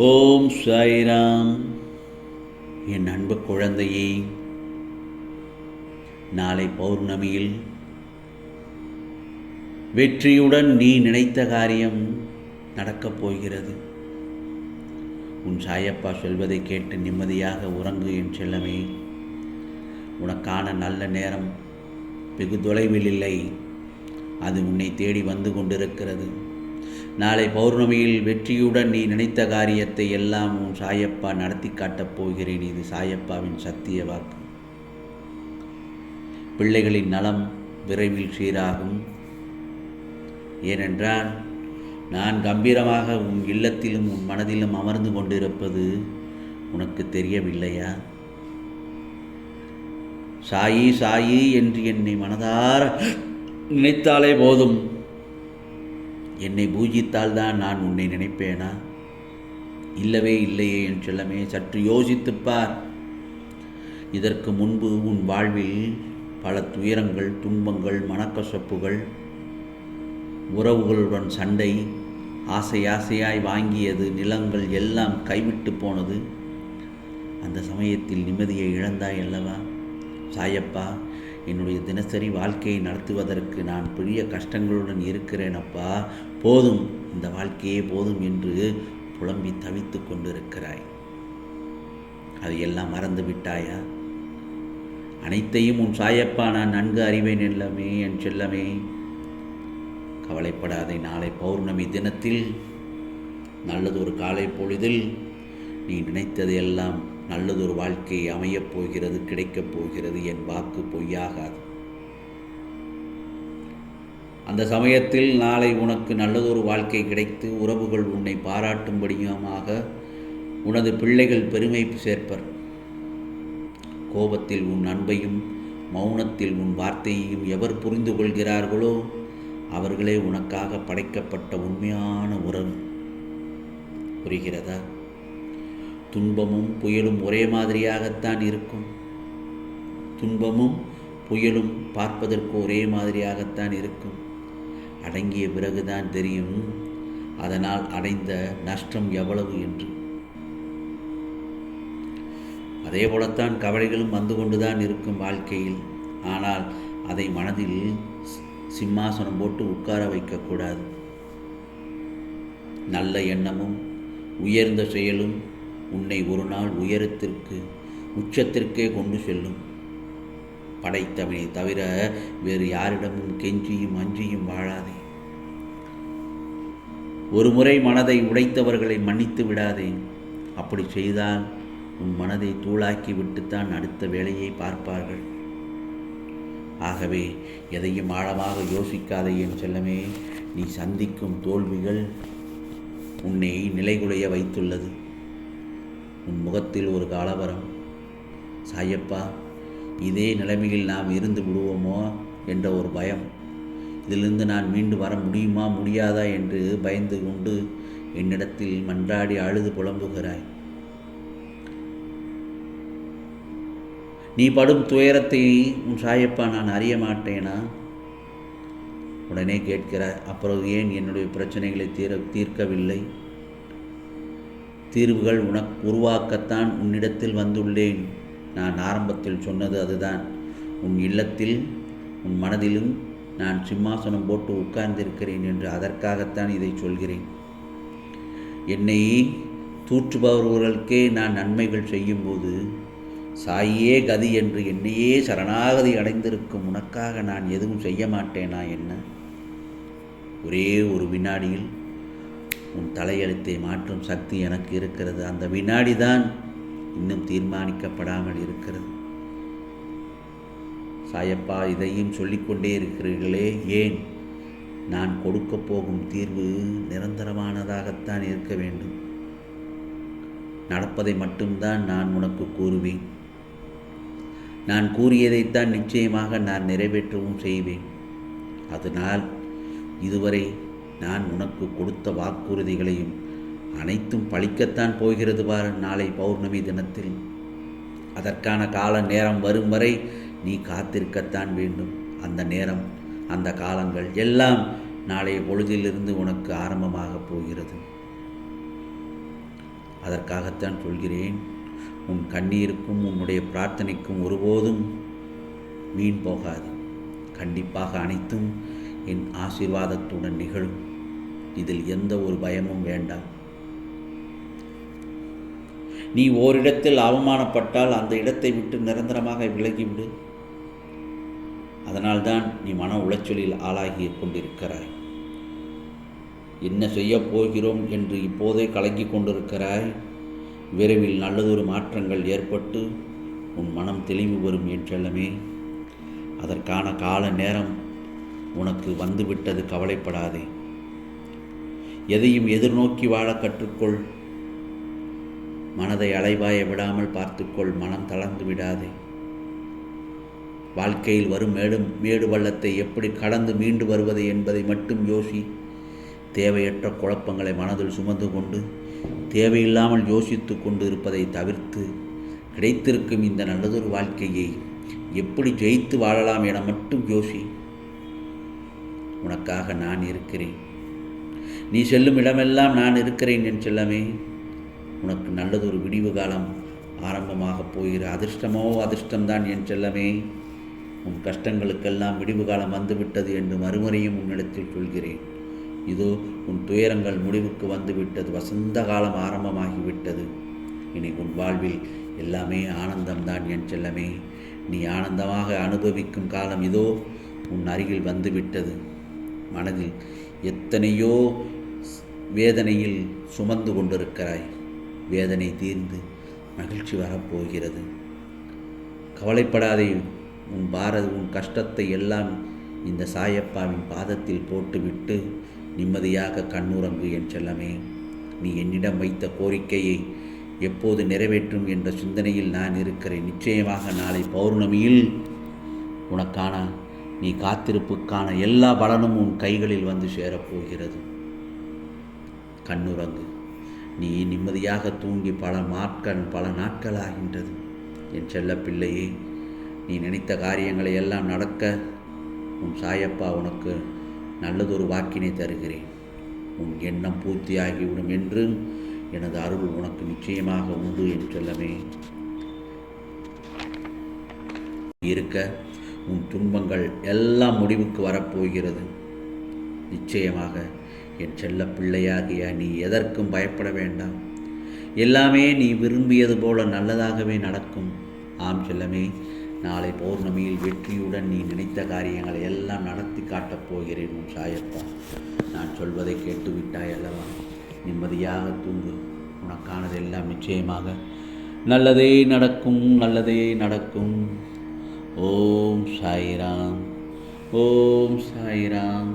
ஓம் சாய்ராம். என் அன்பு குழந்தையே நாளை பௌர்ணமியில் வெற்றியுடன் நீ நினைத்த காரியம் நடக்கப் போகிறது. உன் சாயப்பா சொல்வதை கேட்டு நிம்மதியாக உறங்கு என் செல்லமே. உனக்கான நல்ல நேரம் வெகு தொலைவில் இல்லை. அது உன்னை தேடி வந்து கொண்டிருக்கிறது. நாளை பௌர்ணமியில் வெற்றியுடன் நீ நினைத்த காரியத்தை எல்லாம் உன் சாயப்பா நடத்தி காட்டப் போகிறேன். இது சாயப்பாவின் சத்திய வாக்கு. பிள்ளைகளின் நலம் விரைவில் சீராகும். ஏனென்றால் நான் கம்பீரமாக உன் இல்லத்திலும் உன் மனதிலும் அமர்ந்து கொண்டிருப்பது உனக்கு தெரியவில்லையா? சாயி சாயி என்று என்னை மனதார நினைத்தாலே போதும். என்னை பூஜித்தால்தான் நான் உன்னை நினைப்பேனா? இல்லவே இல்லையே என் செல்லமே சற்று யோசித்துப்பார் இதற்கு முன்பு உன் வாழ்வில் பல துயரங்கள் துன்பங்கள் மனக்கசப்புகள் உறவுகளுடன் சண்டை ஆசை ஆசையாய் வாங்கியது நிலங்கள் எல்லாம் கைவிட்டு போனது. அந்த சமயத்தில் நிம்மதியை இழந்தாய் அல்லவா? சாயப்பா என்னுடைய தினசரி வாழ்க்கையை நடத்துவதற்கு நான் பெரிய கஷ்டங்களுடன் இருக்கிறேன் அப்பா. போதும் இந்த வாழ்க்கையே போதும் என்று புலம்பி தவித்து கொண்டிருக்கிறாய். அது எல்லாம் மறந்து விட்டாயா? அனைத்தையும் உன் சாயப்பா நான் நன்கு அறிவேன் எல்லாமே என் செல்லமே. கவலைப்படாதே நாளை பௌர்ணமி தினத்தில் நல்லது ஒரு காலை பொழுதில் நீ நினைத்ததையெல்லாம் நல்லதொரு வாழ்க்கை அமையப் போகிறது கிடைக்கப் போகிறது என் வாக்கு பொய்யாகாது. அந்த சமயத்தில் நாளை உனக்கு நல்லதொரு வாழ்க்கை கிடைத்து உறவுகள் உன்னை பாராட்டும்படியுமாக உனது பிள்ளைகள் பெருமை சேர்ப்பர். கோபத்தில் உன் அன்பையும் மௌனத்தில் உன் வார்த்தையையும் எவர் புரிந்து கொள்கிறார்களோ அவர்களே உனக்காக படைக்கப்பட்ட உண்மையான உறவு. புரிகிறதா? துன்பமும் புயலும் ஒரே மாதிரியாகத்தான் இருக்கும். துன்பமும் புயலும் பார்ப்பதற்கு ஒரே மாதிரியாகத்தான் இருக்கும். அடங்கிய பிறகுதான் தெரியும் அதனால் அடைந்த நஷ்டம் எவ்வளவு என்று. அதே போலத்தான் கவலைகளும் வந்து கொண்டுதான் இருக்கும் வாழ்க்கையில். ஆனால் அதை மனதில் சிம்மாசனம் போட்டு உட்கார வைக்கக்கூடாது நல்ல எண்ணமும் உயர்ந்த செயலும் உன்னை ஒரு நாள் உயரத்திற்கு உச்சத்திற்கே கொண்டு செல்லும். படைத்தவனை தவிர வேறு யாரிடமும் கெஞ்சியும் அஞ்சியும் வாழாதே. ஒரு முறை மனதை உடைத்தவர்களை மன்னித்து விடாதே. அப்படி செய்தால் உன் மனதை தூளாக்கி விட்டுத்தான் அடுத்த வேலையை பார்ப்பார்கள். ஆகவே எதையும் ஆழமாக யோசிக்காதே என் செல்லமே நீ சந்திக்கும் தோல்விகள் உன்னை நிலைகுலைய வைத்துள்ளது. உன் முகத்தில் ஒரு காலவரம். சாயப்பா இதே நிலைமையில் நாம் இருந்து விடுவோமோ என்ற ஒரு பயம். இதிலிருந்து நான் மீண்டு வர முடியுமா முடியாதா என்று பயந்து கொண்டு என்னிடத்தில் மன்றாடி அழுது புலம்புகிறாய். நீ படும் துயரத்தை உன் சாயப்பா நான் அறிய மாட்டேனா? உடனே கேட்கிறார் அப்புறம் ஏன் என்னுடைய பிரச்சனைகளை தீர தீர்க்கவில்லை? தீர்வுகள் உனக்கு உருவாக்கத்தான் உன்னிடத்தில் வந்துள்ளேன். நான் ஆரம்பத்தில் சொன்னது அதுதான். உன் இல்லத்தில் உன் மனதிலும் நான் சிம்மாசனம் போட்டு உட்கார்ந்திருக்கிறேன் என்று அதற்காகத்தான் இதை சொல்கிறேன். என்னை தூற்றுபவர்களுக்கே நான் நன்மைகள் செய்யும்போது சாயே கதி என்று என்னையே சரணாகதி அடைந்திருக்கும் உனக்காக நான் எதுவும் செய்ய மாட்டேனா என்ன? ஒரே ஒரு வினாடியில் உன் தலையெழுத்தை மாற்றும் சக்தி எனக்கு இருக்கிறது. அந்த வினாடி தான் இன்னும் தீர்மானிக்கப்படாமல் இருக்கிறது. சாயப்பா இதையும் சொல்லிக்கொண்டே இருக்கிறீர்களே. ஏன்? நான் கொடுக்கப் போகும் தீர்வு நிரந்தரமானதாகத்தான் இருக்க வேண்டும். நடப்பதை மட்டும்தான் நான் உனக்கு கூறுவேன். நான் கூறியதைத்தான் நிச்சயமாக நான் நிறைவேற்றவும் செய்வேன். அதனால் இதுவரை நான் உனக்கு கொடுத்த வாக்குறுதிகளையும் அனைத்தும் பழிக்கத்தான் போகிறது பார் நாளை பௌர்ணமி தினத்தில். அதற்கான கால நேரம் வரும் வரை நீ காத்திருக்கத்தான் வேண்டும். அந்த நேரம் அந்த காலங்கள் எல்லாம் நாளைய பொழுதிலிருந்து உனக்கு ஆரம்பமாகப் போகிறது. அதற்காகத்தான் சொல்கிறேன் உன் கண்ணீருக்கும் உன்னுடைய பிரார்த்தனைக்கும் ஒருபோதும் வீண் போகாது. கண்டிப்பாக அனைத்தும் என் ஆசீர்வாதத்துடன் நிகழும். இதில் எந்த ஒரு பயமும் வேண்டாம். நீ ஓரிடத்தில் அவமானப்பட்டால் அந்த இடத்தை விட்டு நிரந்தரமாக விலகிவிடு அதனால்தான் நீ மன உளைச்சலில் ஆளாகி கொண்டிருக்கிறாய். என்ன செய்யப் போகிறோம் என்று இப்போதே கலங்கி கொண்டிருக்கிறாய்? விரைவில் நல்லதொரு மாற்றங்கள் ஏற்பட்டு உன் மனம் தெளிவு வரும் என்றெல்லாமே அதற்கான கால நேரம் உனக்கு வந்துவிட்டது கவலைப்படாதே. எதையும் எதிர்நோக்கி வாழ கற்றுக்கொள். மனதை அலைவாய விடாமல் பார்த்துக்கொள். மனம் தளர்ந்து விடாதே. வாழ்க்கையில் வரும் மேடும் மேடு பள்ளத்தை எப்படி கடந்து மீண்டு வருவது என்பதை மட்டும் யோசி. தேவையற்ற குழப்பங்களை மனதில் சுமந்து கொண்டு தேவையில்லாமல் யோசித்து கொண்டு இருப்பதை தவிர்த்து கிடைத்திருக்கும் இந்த நல்லதொரு வாழ்க்கையை எப்படி ஜெயித்து வாழலாம் என மட்டும் யோசி. உனக்காக நான் இருக்கிறேன். நீ செல்லும் இடமெல்லாம் நான் இருக்கிறேன் என் செல்லமே. உனக்கு நல்லதொரு விடிவு காலம் ஆரம்பமாக போகிற அதிர்ஷ்டமோ அதிர்ஷ்டம்தான் என் செல்லமே. உன் கஷ்டங்களுக்கெல்லாம் விடிவு காலம் வந்துவிட்டது என்று மறுமுறையும் உன்னிடத்தில் சொல்கிறேன். இதோ உன் துயரங்கள் முடிவுக்கு வந்துவிட்டது. வசந்த காலம் ஆரம்பமாகிவிட்டது. இனி உன் வாழ்வில் எல்லாமே ஆனந்தம்தான் என் செல்லமே. நீ ஆனந்தமாக அனுபவிக்கும் காலம் இதோ உன் அருகில் வந்துவிட்டது. மனதில் எத்தனையோ வேதனையில் சுமந்து கொண்டிருக்கிறாய். வேதனை தீர்ந்து மகிழ்ச்சி வரப்போகிறது. கவலைப்படாதே உன் பாரத உன் கஷ்டத்தை எல்லாம் இந்த சாயப்பாவின் பாதத்தில் போட்டுவிட்டு நிம்மதியாக கண்ணுறங்கு என் செல்லமே. நீ என்னிடம் வைத்த கோரிக்கையை எப்போது நிறைவேற்றும் என்ற சிந்தனையில் நான் இருக்கிறேன். நிச்சயமாக நாளை பௌர்ணமியில் உனக்கான நீ காத்திருப்புக்கான எல்லா பலனும் உன் கைகளில் வந்து சேரப்போகிறது. கண்ணுறங்கு. நீ நிம்மதியாக தூங்கி பல நாட்கள் பல நாட்கள் ஆகின்றது என் செல்ல பிள்ளையே நீ நினைத்த காரியங்களை எல்லாம் நடக்க உன் சாயப்பா உனக்கு நல்லதொரு வாக்கினை தருகிறேன். உன் எண்ணம் பூர்த்தியாகிவிடும் என்று எனது அருள் உனக்கு நிச்சயமாக உண்டு என் செல்லமே. இருக்க உன் துன்பங்கள் எல்லாம் முடிவுக்கு வரப்போகிறது. நிச்சயமாக என் செல்ல பிள்ளையாகிய நீ எதற்கும் பயப்பட வேண்டாம். எல்லாமே நீ விரும்பியது போல நல்லதாகவே நடக்கும். ஆம் செல்லமே நாளை பௌர்ணமியில் வெற்றியுடன் நீ நினைத்த காரியங்களை எல்லாம் நடத்தி காட்டப் போகிறேன் உன் சாயப்பா. நான் சொல்வதை கேட்டுவிட்டாய் அல்லவா? நிம்மதியாக தூங்கு. உனக்கானதெல்லாம் நிச்சயமாக நல்லதே நடக்கும் நல்லதே நடக்கும். ஓம் சாய்ராம். ஓம் சாய்ராம்.